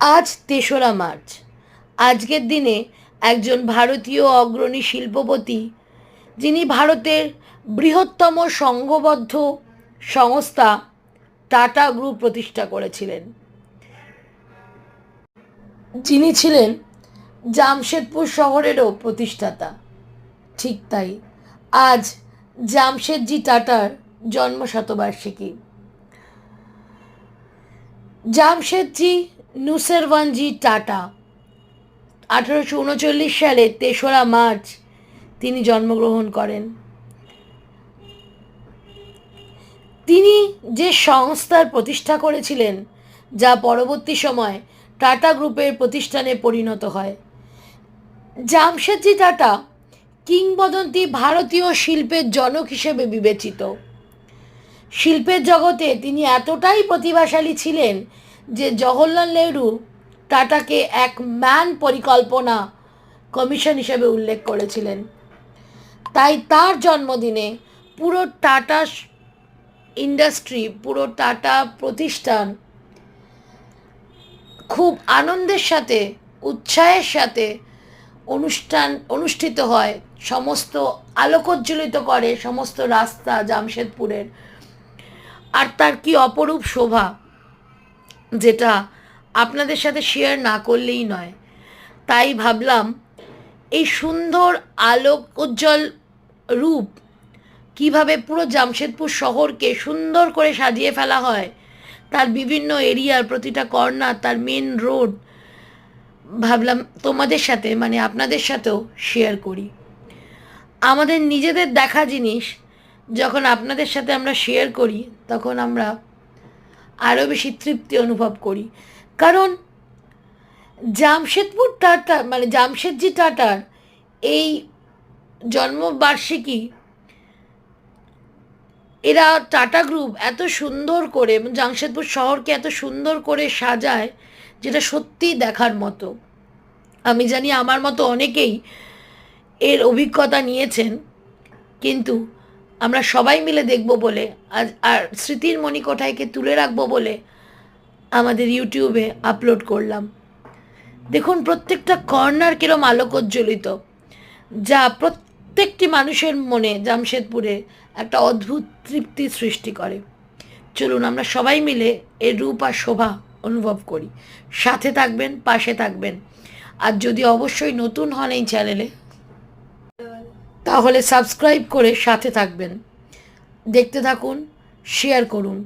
আজ তেসরা মার্চ। আজকের দিনে একজন ভারতীয় অগ্রণী শিল্পপতি, যিনি ভারতের বৃহত্তম সংঘবদ্ধ সংস্থা টাটা গ্রুপ প্রতিষ্ঠা করেছিলেন। যিনি ছিলেন জামশেদপুর শহরেরও প্রতিষ্ঠাতা। ঠিক তাই, আজ জামশেদজি টাটার জন্ম শতবার্ষিকী জামশেদজি নুসেরওয়ানজি টাটা। আঠারোশো উনচল্লিশ সালে তেসরা মার্চ তিনি জন্মগ্রহণ করেন। তিনি যে সংস্থার প্রতিষ্ঠা করেছিলেন, যা পরবর্তী সময় টাটা গ্রুপের প্রতিষ্ঠানে পরিণত হয়। জামশেদজি টাটা কিংবদন্তি ভারতীয় শিল্পের জনক হিসেবে বিবেচিত। শিল্পের জগতে তিনি এতটাই প্রতিভাশালী ছিলেন যে জওহরলাল নেহরু টাটাকে এক ম্যান পরিকল্পনা কমিশন হিসেবে উল্লেখ করেছিলেন। তাই তার জন্মদিনে পুরো টাটা ইন্ডাস্ট্রি, পুরো টাটা প্রতিষ্ঠান খুব আনন্দের সাথে, উৎসাহের সাথে অনুষ্ঠান, অনুষ্ঠিত হয়। সমস্ত আলোকোজ্জ্বলিত করে সমস্ত রাস্তা জামশেদপুরের। আর তার কি অপরূপ শোভা? যেটা আপনাদের সাথে শেয়ার না করলেই নয়। তাই ভাবলাম, এই সুন্দর আলোক উজ্জ্বল রূপ কীভাবে পুরো জামশেদপুর শহরকে সুন্দর করে সাজিয়ে ফেলা হয়, তার বিভিন্ন এরিয়ার প্রতিটা কর্নার, তার মেন রোড ভাবলাম তোমাদের সাথে মানে আপনাদের সাথেও শেয়ার করি। আমাদের নিজেদের দেখা জিনিস যখন আপনাদের সাথে আমরা শেয়ার করি, তখন আমরা আরও বেশি তৃপ্তি অনুভব করি। কারণ জামশেদপুর টাটা মানে জামশেদজি টাটার এই জন্মবার্ষিকী, এরা টাটা গ্রুপ এত সুন্দর করে, জামশেদপুর শহরকে এত সুন্দর করে সাজায়, যেটা সত্যিই দেখার মতো। আমি জানি আমার মতো অনেকেই এর অভিজ্ঞতা নিয়েছেন, কিন্তু আমরা সবাই মিলে দেখব বলে আজ আর স্মৃতির মণিকোঠায়কে তুলে রাখব বলে আমাদের ইউটিউবে আপলোড করলাম। দেখুন, প্রত্যেকটা কর্নার কিরম আলোকোজ্জ্বলিত যা প্রত্যেকটি মানুষের মনে জামশেদপুরে একটা অদ্ভুত তৃপ্তি সৃষ্টি করে। চলুন, আমরা সবাই মিলে এর রূপ আর শোভা অনুভব করি। সাথে থাকবেন, পাশে থাকবেন। আর যদি অবশ্যই নতুন হন এই চ্যানেলে তাহলে সাবস্ক্রাইব করে সাথে থাকবেন। দেখতে থাকুন শেয়ার করুন।